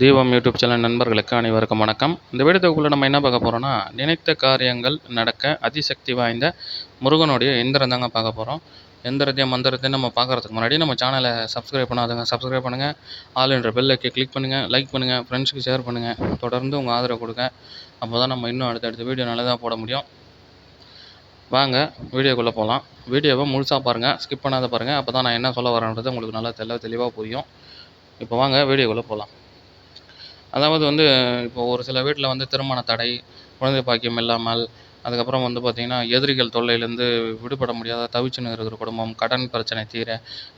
தீபம் YouTube channel நண்பர்களுக்கு அனைவருக்கும் வணக்கம். இந்த வீடியோ தொகுப்பில் நம்ம என்ன பார்க்க போகிறோம்னா நினைத்த காரியங்கள் நடக்க அதிசக்தி வாய்ந்த முருகனுடைய எந்திரம் தாங்க பார்க்க போகிறோம் எந்திரத்தையும் மந்திரத்தையும் நம்ம பார்க்குறதுக்கு முன்னாடி நம்ம சேனலை சப்ஸ்கிரைப் பண்ணாதுங்க. சப்ஸ்கிரைப் பண்ணுங்கள் ஆல் என்ற பெல்லுக்கு கிளிக் பண்ணுங்கள் லைக் பண்ணுங்கள் ஃப்ரெண்ட்ஸுக்கு ஷேர் பண்ணுங்கள் தொடர்ந்து உங்கள் ஆதரவு கொடுங்க. அப்போ தான் நம்ம இன்னும் அடுத்தடுத்த வீடியோ நல்லதாக போட முடியும். வாங்க வீடியோக்குள்ளே போகலாம் வீடியோவை முழுசாக பாருங்கள் ஸ்கிப் பண்ணாத பாருங்கள் அப்போ தான் நான் என்ன சொல்ல வரேன்றது உங்களுக்கு நல்லா தெளிவாக புரியும். இப்போ வாங்க வீடியோக்குள்ளே போகலாம் அதாவது வந்து இப்போ ஒரு சில வீட்டில் வந்து திருமண தடை குழந்தை பாக்கியம் இல்லாமல் அதுக்கப்புறம் வந்து பார்த்தீங்கன்னா எதிரிகள் தொல்லையிலேருந்து விடுபட முடியாத தவிச்சுன்னு இருக்கிற குடும்பம் கடன் பிரச்சனை தீர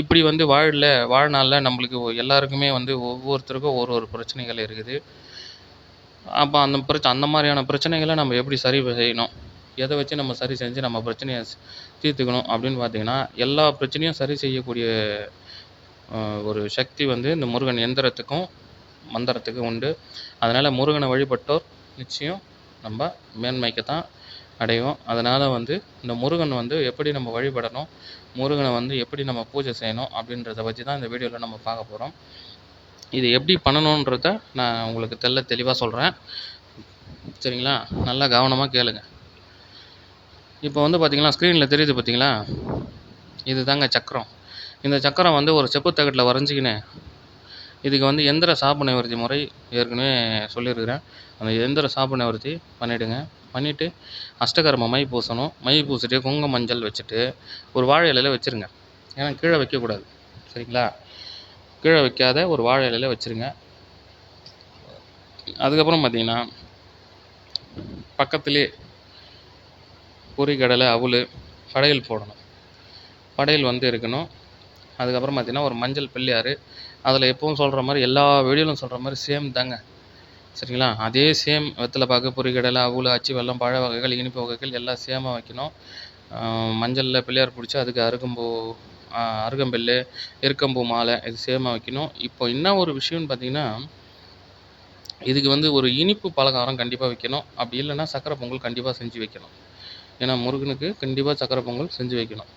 இப்படி வந்து வாழல வாழ்நாளில் நம்மளுக்கு எல்லாருக்குமே வந்து ஒவ்வொருத்தருக்கும் ஒரு ஒரு பிரச்சனைகள் இருக்குது. அப்போ அந்த பிரச்ச அந்த மாதிரியான பிரச்சனைகளை நம்ம எப்படி சரி செய்யணும்? எதை வச்சு நம்ம சரி செஞ்சு நம்ம பிரச்சனையை தீர்த்துக்கணும் அப்படின்னு பார்த்தீங்கன்னா எல்லா பிரச்சனையும் சரி செய்யக்கூடிய ஒரு சக்தி வந்து இந்த முருகன் எந்திரத்துக்கும் மந்திரத்துக்கு உண்டு. அதனால் முருகனை வழிபட்டோர் நிச்சயம் நம்ம மேன்மைக்கு தான் அடைவோம். அதனால் வந்து இந்த முருகன் வந்து எப்படி நம்ம வழிபடணும் முருகனை வந்து எப்படி நம்ம பூஜை செய்யணும் அப்படின்றத பற்றி தான் இந்த வீடியோவில் நம்ம பார்க்க போகிறோம் இது எப்படி பண்ணணுன்றத நான் உங்களுக்கு தெள்ள தெளிவாக சொல்கிறேன் சரிங்களா? நல்லா கவனமாக கேளுங்க. இப்போ வந்து பார்த்திங்களா ஸ்க்ரீனில் தெரியுது பார்த்திங்களா இது தாங்க சக்கரம். இந்த சக்கரம் வந்து ஒரு செப்பு தகட்டில் வரைஞ்சிக்கின்னு இதுக்கு வந்து எந்திர சாப்பு நிவர்த்தி முறை ஏற்கனவே சொல்லியிருக்கிறேன். அந்த எந்திர சாப்பு நிவர்த்தி பண்ணிவிடுங்க பண்ணிவிட்டு அஷ்டகர்ம மை பூசணும். மை பூசிட்டு குங்கும மஞ்சள் வச்சுட்டு ஒரு வாழை இலையில வச்சுருங்க. ஏன்னா கீழே வைக்கக்கூடாது. சரிங்களா? கீழே வைக்காத ஒரு வாழை இலையில வச்சுருங்க. அதுக்கப்புறம் பார்த்தீங்கன்னா பக்கத்துலேயே பொரிக்கடலை அவுள் படையல் போடணும். படையல் வந்து இருக்கணும். அதுக்கப்புறம் பார்த்தீங்கன்னா ஒரு மஞ்சள் பிள்ளையார் அதில் எப்பவும் சொல்கிற மாதிரி எல்லா வீடியோவிலும் சொல்கிற மாதிரி சேம் தாங்க. சரிங்களா? அதே சேம் வெத்தலை பாக்கு பொரிக்கடலை அவுல அச்சு வெல்லம் பழ வகைகள் இனிப்பு வகைகள் எல்லாம் சேமாக வைக்கணும். மஞ்சளில் பிள்ளையார் பிடிச்சி அதுக்கு அருகம்பூ அருகம்பெல்லு எருக்கம்பூ மாலை இது சேமாக வைக்கணும். இப்போ என்ன ஒரு விஷயம்னு பார்த்தீங்கன்னா இதுக்கு வந்து ஒரு இனிப்பு பலகாரம் கண்டிப்பாக வைக்கணும். அப்படி இல்லைன்னா சக்கரை பொங்கல் கண்டிப்பாக செஞ்சு வைக்கணும். ஏன்னா முருகனுக்கு கண்டிப்பாக சக்கரை பொங்கல் செஞ்சு வைக்கணும்.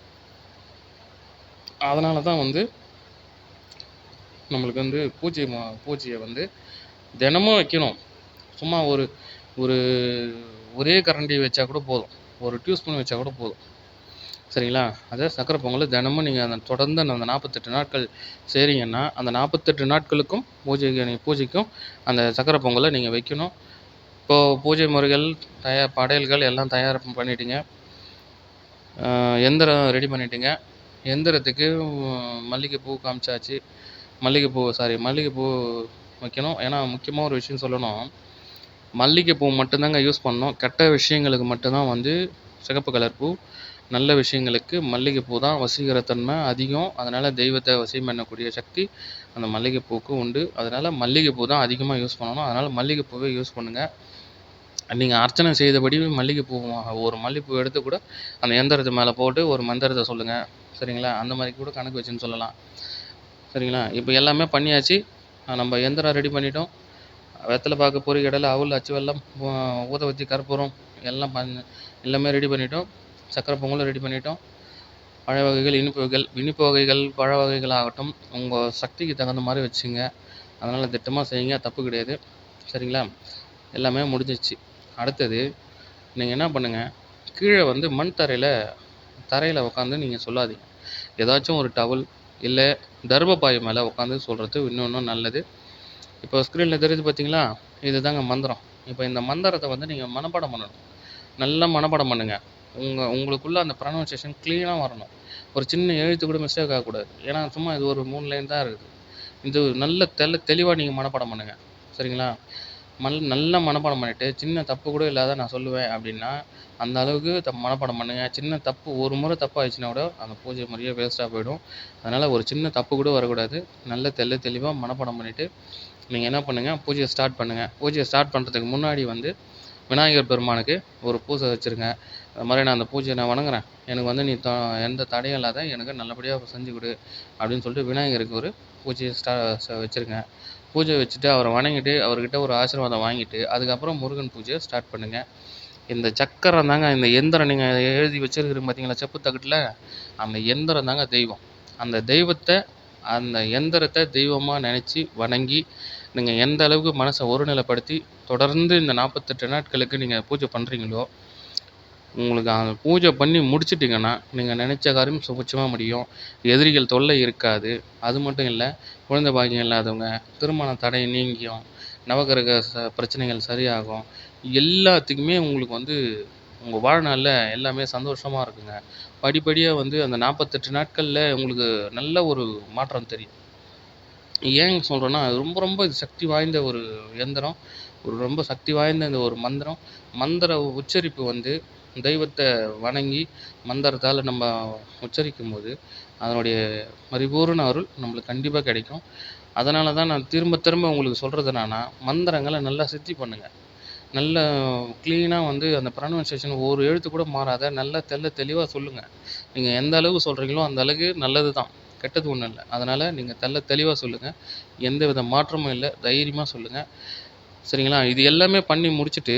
அதனால தான் வந்து நம்மளுக்கு வந்து பூஜை மா பூஜையை வந்து தினமும் வைக்கணும். சும்மா ஒரு ஒரு ஒரே கரண்டி வச்சா கூட போதும். ஒரு டியூஸ்பூன் வச்சா கூட போதும். சரிங்களா? அதே சக்கரை பொங்கல் தினமும் நீங்கள் அந்த தொடர்ந்து அந்த நாற்பத்தெட்டு நாட்கள் செய்கிறீங்கன்னா அந்த நாற்பத்தெட்டு நாட்களுக்கும் பூஜைக்கு பூஜைக்கும் அந்த சக்கரை பொங்கலை நீங்கள் வைக்கணும். இப்போது பூஜை முறைகள் தயார் படையல்கள் எல்லாம் தயார் பண்ணிட்டீங்க. எந்திரம் ரெடி பண்ணிட்டீங்க. எந்திரத்துக்கு மல்லிகைப்பூ காமிச்சாச்சு. மல்லிகைப்பூ சாரி மல்லிகைப்பூ வைக்கணும். ஏன்னா முக்கியமாக ஒரு விஷயம் சொல்லணும். மல்லிகைப்பூ மட்டும்தாங்க யூஸ் பண்ணணும் கெட்ட விஷயங்களுக்கு மட்டும்தான் வந்து சிகப்பு கலர் பூ. நல்ல விஷயங்களுக்கு மல்லிகைப்பூ தான் வசீகரத்தன்மை அதிகம். அதனால் தெய்வத்தை வசியம் பண்ணக்கூடிய சக்தி அந்த மல்லிகைப்பூக்கு உண்டு. அதனால் மல்லிகைப்பூ தான் அதிகமாக யூஸ் பண்ணணும். அதனால் மல்லிகைப்பூவே யூஸ் பண்ணுங்கள் நீங்கள் அர்ச்சனை செய்தபடி மல்லிகைப்பூ ஒரு மல்லிகைப்பூ எடுத்து கூட அந்த எந்திரத்து மேலே போட்டு ஒரு மந்திரத்தை சொல்லுங்கள் சரிங்களா? அந்த மாதிரி கூட கணக்கு வச்சுன்னு சொல்லலாம். சரிங்களா? இப்போ எல்லாமே பண்ணியாச்சு. நம்ம எந்திரம் ரெடி பண்ணிட்டோம். வெத்தலை பாக்கு பொரிக்கடலை அவுள் அச்சு வெல்லம் ஊ- கற்பூரம் எல்லாம் பண்ண எல்லாமே ரெடி பண்ணிட்டோம். சக்கரை பொங்கலும் ரெடி பண்ணிட்டோம். பழ வகைகள் இனிப்பு வகைகள் இனிப்பு வகைகள் பழ வகைகள் ஆகட்டும். உங்கள் சக்திக்கு தகுந்த மாதிரி வச்சுங்க. அதனால் திட்டமாக செய்யுங்க. தப்பு கிடையாது. சரிங்களா? எல்லாமே முடிஞ்சிச்சு. அடுத்தது நீங்கள் என்ன பண்ணுங்கள் கீழே வந்து மண் தரையில் தரையில் உட்காந்து நீங்கள் சொல்லாதீங்க. ஏதாச்சும் ஒரு டவல் இல்லை தர்மபாய் மேலே உட்காந்து சொல்கிறது இன்னொன்றும் நல்லது. இப்போ ஸ்க்ரீனில் தெரியுது பார்த்தீங்களா இதுதாங்க மந்திரம். இப்போ இந்த மந்திரத்தை வந்து நீங்கள் மனப்பாடம் பண்ணணும். நல்லா மனப்பாடம் பண்ணுங்கள் உங்கள் உங்களுக்குள்ளே அந்த ப்ரொனவுன்சியேஷன் க்ளீனாக வரணும். ஒரு சின்ன எழுத்து கூட மிஸ்டேக் ஆகக்கூடாது. ஏன்னா சும்மா இது ஒரு மூணு லைன் தான் இருக்குது இது நல்ல தெளி தெளிவாக நீங்கள் மனப்பாடம் பண்ணுங்கள் சரிங்களா? மல் நல்லா மனப்பாடம் பண்ணிவிட்டு சின்ன தப்பு கூட இல்லாத நான் சொல்லுவேன் அப்படின்னா அந்த அளவுக்கு த மனப்பாடம் பண்ணுங்கள் சின்ன தப்பு ஒரு முறை தப்பாகிடுச்சுன்னா கூட அந்த பூஜை முறையே வேஸ்ட்டாக போயிடும். அதனால் ஒரு சின்ன தப்பு கூட வரக்கூடாது. நல்ல தெள்ள தெளிவாக மனப்பாடம் பண்ணிவிட்டு நீங்கள் என்ன பண்ணுங்கள் பூஜையை ஸ்டார்ட் பண்ணுங்கள் பூஜையை ஸ்டார்ட் பண்ணுறதுக்கு முன்னாடி வந்து விநாயகர் பெருமானுக்கு ஒரு பூஜை வச்சுருங்க. அது மாதிரி நான் அந்த பூஜையை நான் வணங்குகிறேன் எனக்கு வந்து நீ த எந்த தடையும் இல்லாத எனக்கு நல்லபடியாக செஞ்சு கொடு அப்படின்னு சொல்லிட்டு விநாயகருக்கு ஒரு பூஜையை ஸ்டா ச- வச்சுருங்க பூஜை வச்சுட்டு அவரை வணங்கிட்டு அவர்கிட்ட ஒரு ஆசீர்வாதம் வாங்கிட்டு அதுக்கப்புறம் முருகன் பூஜையை ஸ்டார்ட் பண்ணுங்கள் இந்த சக்கரம் தாங்க இந்த எந்திரம் நீங்கள் எழுதி வச்சுருக்கிறீங்க பார்த்தீங்களா செப்பு தகட்டில்? அந்த எந்திரம் தாங்க தெய்வம். அந்த தெய்வத்தை அந்த எந்திரத்தை தெய்வமாக நினச்சி வணங்கி நீங்கள் எந்த அளவுக்கு மனசை ஒருநிலைப்படுத்தி தொடர்ந்து இந்த நாற்பத்தெட்டு நாட்களுக்கு நீங்கள் பூஜை பண்ணுறீங்களோ உங்களுக்கு அந்த பூஜை பண்ணி முடிச்சிட்டிங்கன்னா நீங்கள் நினச்ச காரியம் சுபிட்சமாக முடியும். எதிரிகள் தொல்லை இருக்காது. அது மட்டும் இல்லை குழந்தை பாக்கியம் இல்லாதவங்க திருமண தடை நீங்கியும் நவகிரக ச பிரச்சனைகள் சரியாகும். எல்லாத்துக்குமே உங்களுக்கு வந்து உங்கள் வாழ்நாளில் எல்லாமே சந்தோஷமாக இருக்குங்க. படிப்படியாக வந்து அந்த நாற்பத்தெட்டு நாட்களில் உங்களுக்கு நல்ல ஒரு மாற்றம் தெரியும். ஏன் சொல்கிறேன்னா அது ரொம்ப ரொம்ப சக்தி வாய்ந்த ஒரு இயந்திரம். ஒரு ரொம்ப சக்தி வாய்ந்த இந்த ஒரு மந்திரம். மந்திர உச்சரிப்பு வந்து தெய்வத்தை வணங்கி மந்திரத்தால் நம்ம உச்சரிக்கும் போது அதனுடைய பரிபூரண அருள் நம்மளுக்கு கண்டிப்பாக கிடைக்கும். அதனால் தான் நான் திரும்ப திரும்ப உங்களுக்கு சொல்கிறது என்னன்னா மந்திரங்களை நல்லா சித்தி பண்ணுங்கள் நல்ல க்ளீனாக வந்து அந்த ப்ரொனன்சியேஷன் ஒரு எழுத்து கூட மாறாத நல்லா தெள்ள தெளிவாக சொல்லுங்கள் நீங்கள் எந்த அளவு சொல்கிறீங்களோ அந்த அளவுக்கு நல்லது தான் கெட்டது ஒன்றும் இல்லை. அதனால் நீங்கள் தெள்ள தெளிவாக சொல்லுங்கள் எந்த வித மாற்றமும் இல்லை. தைரியமாக சொல்லுங்கள் சரிங்களா? இது எல்லாமே பண்ணி முடிச்சுட்டு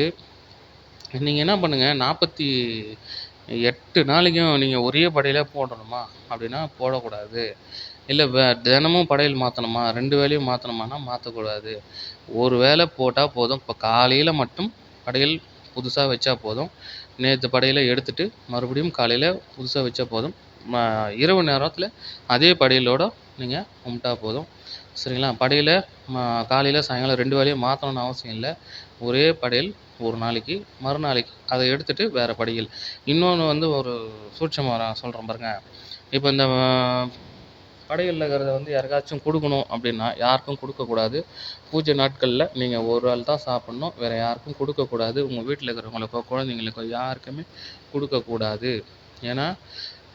நீங்கள் என்ன பண்ணுங்கள் நாற்பத்தி எட்டு நாளைக்கும் நீங்கள் ஒரே படையில் போடணுமா? அப்படின்னா போடக்கூடாது. இல்லை வே தினமும் படையல் மாற்றணுமா ரெண்டு வேளையும் மாற்றணுமான்னா மாற்றக்கூடாது ஒரு வேளை போட்டால் போதும். இப்போ காலையில் மட்டும் படையல் புதுசாக வச்சா போதும். நேற்று படையலை எடுத்துட்டு மறுபடியும் காலையில் புதுசாக வச்சா போதும். ம இரவு நேரத்தில் அதே படையலோட நீங்கள் கும்பிட்டா போதும். சரிங்களா? படையில் ம காலையில் சாயங்காலம் ரெண்டு வேலையும் மாற்றணும்னு அவசியம் இல்லை. ஒரே படையல் ஒரு நாளைக்கு மறுநாளைக்கு அதை எடுத்துட்டு வேறு படையல் இன்னொன்று வந்து ஒரு சூட்சமம் நான் சொல்கிறேன் பாருங்கள் இப்போ இந்த படையலில் இருக்கிறத வந்து யாருக்காச்சும் கொடுக்கணும் அப்படின்னா யாருக்கும் கொடுக்கக்கூடாது. பூஜை நாட்களில் நீங்கள் ஒரு ஆள் தான் சாப்பிட்ணும். வேறு யாருக்கும் கொடுக்கக்கூடாது. உங்கள் வீட்டில் இருக்கிறவங்களுக்கோ குழந்தைங்களுக்கோ யாருக்குமே கொடுக்கக்கூடாது. ஏன்னா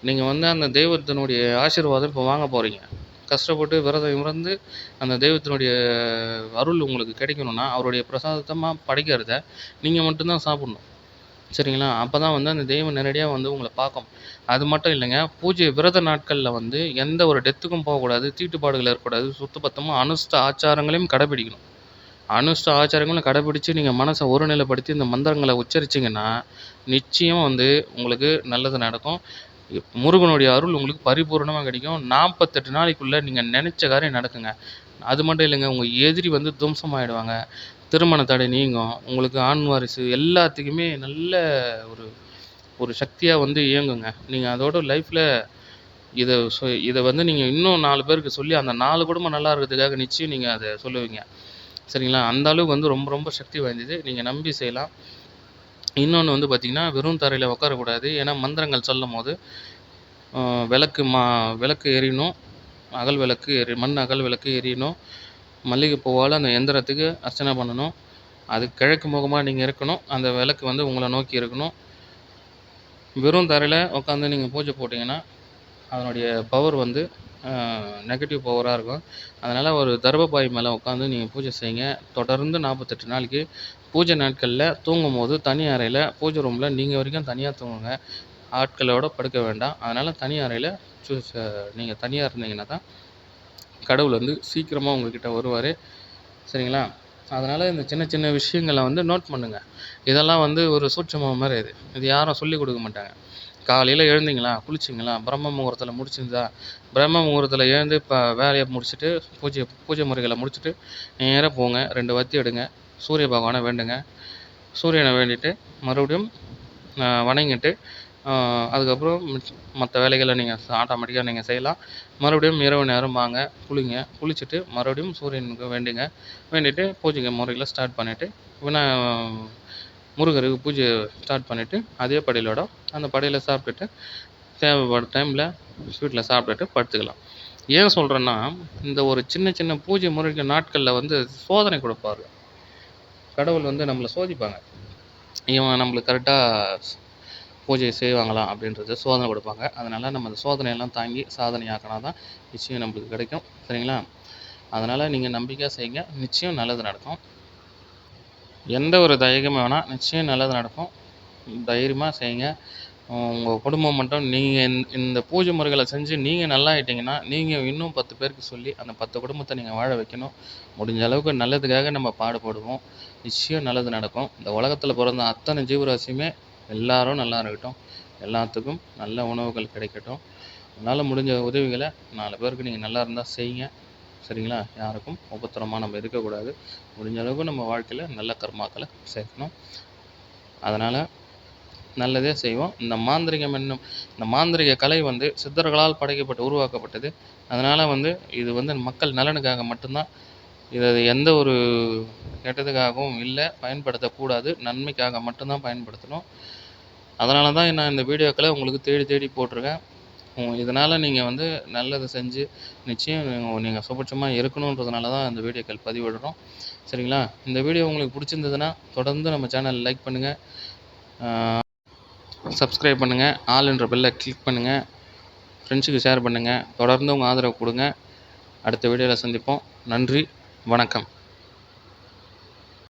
நீங்கள் வந்து அந்த தெய்வத்தினுடைய ஆசீர்வாதம் இப்போ வாங்க போகிறீங்க கஷ்டப்பட்டு விரதம் இருந்து அந்த தெய்வத்தினுடைய அருள் உங்களுக்கு கிடைக்கணும்னா அவருடைய பிரசாதமாக படைக்கிறத நீங்கள் மட்டும்தான் சாப்பிட்ணும். சரிங்களா? அப்போ தான் வந்து அந்த தெய்வம் நேரடியாக வந்து உங்களை பார்க்கும். அது மட்டும் இல்லைங்க பூஜை விரத நாட்களில் வந்து எந்த ஒரு டெத்துக்கும் போகக்கூடாது தீட்டுப்பாடுகள் இருக்கக்கூடாது சுத்தபத்தமாக அனுஷ்ட ஆச்சாரங்களையும் கடைபிடிக்கணும். அனுஷ்ட ஆச்சாரங்களும் கடைபிடிச்சு நீங்கள் மனசை ஒருநிலைப்படுத்தி இந்த மந்திரங்களை உச்சரிச்சிங்கன்னா நிச்சயம் வந்து உங்களுக்கு நல்லது நடக்கும். முருகனுடைய அருள் உங்களுக்கு பரிபூர்ணமாக கிடைக்கும். நாற்பத்தெட்டு நாளைக்குள்ளே நீங்கள் நினச்ச காரியம் நடக்குங்க. அது மட்டும் இல்லைங்க உங்கள் எதிரி வந்து துவம்சமாயிடுவாங்க. திருமண தடை நீங்கும். உங்களுக்கு ஆண் வாரிசு எல்லாத்துக்குமே நல்ல ஒரு ஒரு சக்தியாக வந்து இயங்குங்க. நீங்கள் அதோட லைஃப்பில் இதை சொ இதை வந்து நீங்கள் இன்னும் நாலு பேருக்கு சொல்லி அந்த நாலு குடும்பம் நல்லா இருக்கிறதுக்காக நிச்சயம் நீங்கள் அதை சொல்லுவீங்க. சரிங்களா? அந்த அளவுக்கு வந்து ரொம்ப ரொம்ப சக்தி வாய்ந்தது. நீங்கள் நம்பி செய்யலாம். இன்னொன்று வந்து பார்த்திங்கன்னா வெறும் தரையில் உட்காரக்கூடாது ஏன்னா மந்திரங்கள் சொல்லும் போது விளக்கு மா விளக்கு எரியணும். அகல் விளக்கு எரி மண் அகல் விளக்கு எரியணும். மல்லிகைப்பூவால் அந்த எந்திரத்துக்கு அர்ச்சனை பண்ணணும். அது கிழக்கு முகமாக நீங்கள் இருக்கணும். அந்த விளக்கு வந்து உங்களை நோக்கி இருக்கணும். வெறும் தரையில் உட்காந்து நீங்கள் பூஜை போட்டிங்கன்னா அதனுடைய பவர் வந்து நெகட்டிவ் பவராக இருக்கும். அதனால் ஒரு தர்பபாய் மேலே உட்காந்து நீங்கள் பூஜை செய்யுங்க. தொடர்ந்து நாற்பத்தெட்டு நாளைக்கு பூஜை நாட்களில் தூங்கும் போது தனி அறையில் பூஜை ரூமில் நீங்கள் வரைக்கும் தனியாக தூங்குங்க. ஆட்களோட படுக்க வேண்டாம். அதனால் தனி அறையில் சூஸ் நீங்கள் தனியாக இருந்தீங்கன்னா தான் கடவுள் வந்து சீக்கிரமாக உங்கள்கிட்ட வருவார். சரிங்களா? அதனால் இந்த சின்ன சின்ன விஷயங்களை வந்து நோட் பண்ணுங்கள் இதெல்லாம் வந்து ஒரு சூட்சமம் மாதிரி இது. இது யாரும் சொல்லிக் கொடுக்க மாட்டாங்க. காலையில் எழுந்தீங்களா? குளிச்சிங்களா? பிரம்ம முகூர்த்தத்தில் முடிச்சிருந்தா பிரம்ம முகூர்த்தத்தில் எழுந்து இப்போ வேலையை முடிச்சுட்டு பூஜை பூஜை முறைகளை முடிச்சுட்டு நேராக போங்க. ரெண்டு வத்தி எடுங்க. சூரிய பகவானை வேண்டுங்க. சூரியனை வேண்டிட்டு மறுபடியும் வணங்கிட்டு அதுக்கப்புறம் மற்ற வேலைகளை நீங்கள் ஆட்டோமேட்டிக்காக நீங்கள் செய்யலாம். மறுபடியும் இரவு நேரம் வாங்க குளிங்க குளிச்சுட்டு மறுபடியும் சூரியனுக்கு வேண்டுங்க. வேண்டிட்டு பூஜை முறையில் ஸ்டார்ட் பண்ணிவிட்டு வினா முருகருக்கு பூஜை ஸ்டார்ட் பண்ணிவிட்டு அதே படையிலோட அந்த படையில் சாப்பிட்டுட்டு தேவைப்படுற டைமில் ஸ்வீட்டில் சாப்பிட்டுட்டு படுத்துக்கலாம். ஏன் சொல்கிறேன்னா இந்த ஒரு சின்ன சின்ன பூஜை முறைக்கு நாட்களில் வந்து சோதனை கொடுப்பாரு. கடவுள் வந்து நம்மளை சோதிப்பாங்க. இவன் நம்மளுக்கு கரெக்டாக பூஜை செய்வாங்களா அப்படின்றது சோதனை கொடுப்பாங்க. அதனால் நம்ம அந்த சோதனையெல்லாம் தாங்கி சாதனையாக்கினா தான் நிச்சயம் நம்மளுக்கு கிடைக்கும். சரிங்களா? அதனால் நீங்கள் நம்பிக்கையாக செய்யுங்க. நிச்சயம் நல்லது நடக்கும். எந்த ஒரு தயக்கமும் வேணால் நிச்சயம் நல்லது நடக்கும். தைரியமாக செய்யுங்க. உங்கள் குடும்பம் மட்டும் நீங்கள் இந்த பூஜை முறைகளை செஞ்சு நீங்கள் நல்லா ஆகிட்டிங்கன்னா நீங்கள் இன்னும் பத்து பேருக்கு சொல்லி அந்த பத்து குடும்பத்தை நீங்கள் வாழ வைக்கணும். முடிஞ்ச அளவுக்கு நல்லதுக்காக நம்ம பாடுபடுவோம். நிச்சயம் நல்லது நடக்கும். இந்த உலகத்தில் பிறந்த அத்தனை ஜீவராசியுமே எல்லாரும் நல்லா இருக்கட்டும். எல்லாத்துக்கும் நல்ல உணவுகள் கிடைக்கட்டும். உங்களால் முடிஞ்ச உதவிகளை நாலு பேருக்கு நீங்கள் நல்லா இருந்தால் செய்யுங்க. சரிங்களா? யாருக்கும் உபத்திரமாக நம்ம இருக்கக்கூடாது. முடிஞ்ச அளவுக்கு நம்ம வாழ்க்கையில் நல்ல கர்மாக்களை சேர்க்கணும். அதனால் நல்லதே செய்வோம். இந்த மாந்திரிகம் என்னும் இந்த மாந்திரிக கலை வந்து சித்தர்களால் படைக்கப்பட்டு உருவாக்கப்பட்டது. அதனால் வந்து இது வந்து மக்கள் நலனுக்காக மட்டும்தான். இது எந்த ஒரு கெட்டதுக்காகவும் இல்லை பயன்படுத்தக்கூடாது. நன்மைக்காக மட்டும்தான் பயன்படுத்தணும். அதனால தான் நான் இந்த வீடியோக்களை உங்களுக்கு தேடி தேடி போட்டிருக்கேன். இதனால் நீங்கள் வந்து நல்லது செஞ்சு நிச்சயம் நீங்கள் சுபட்சமாக இருக்கணுன்றதுனால தான் இந்த வீடியோக்கள் பதிவிடுறோம். சரிங்களா? இந்த வீடியோ உங்களுக்கு பிடிச்சிருந்ததுன்னா தொடர்ந்து நம்ம சேனல் லைக் பண்ணுங்கள் சப்ஸ்கிரைப் பண்ணுங்கள் ஆளுன்ற பெல்லை கிளிக் பண்ணுங்கள் ஃப்ரெண்ட்ஸுக்கு ஷேர் பண்ணுங்கள் தொடர்ந்து உங்கள் ஆதரவு கொடுங்க. அடுத்த வீடியோவில் சந்திப்போம். நன்றி வணக்கம்.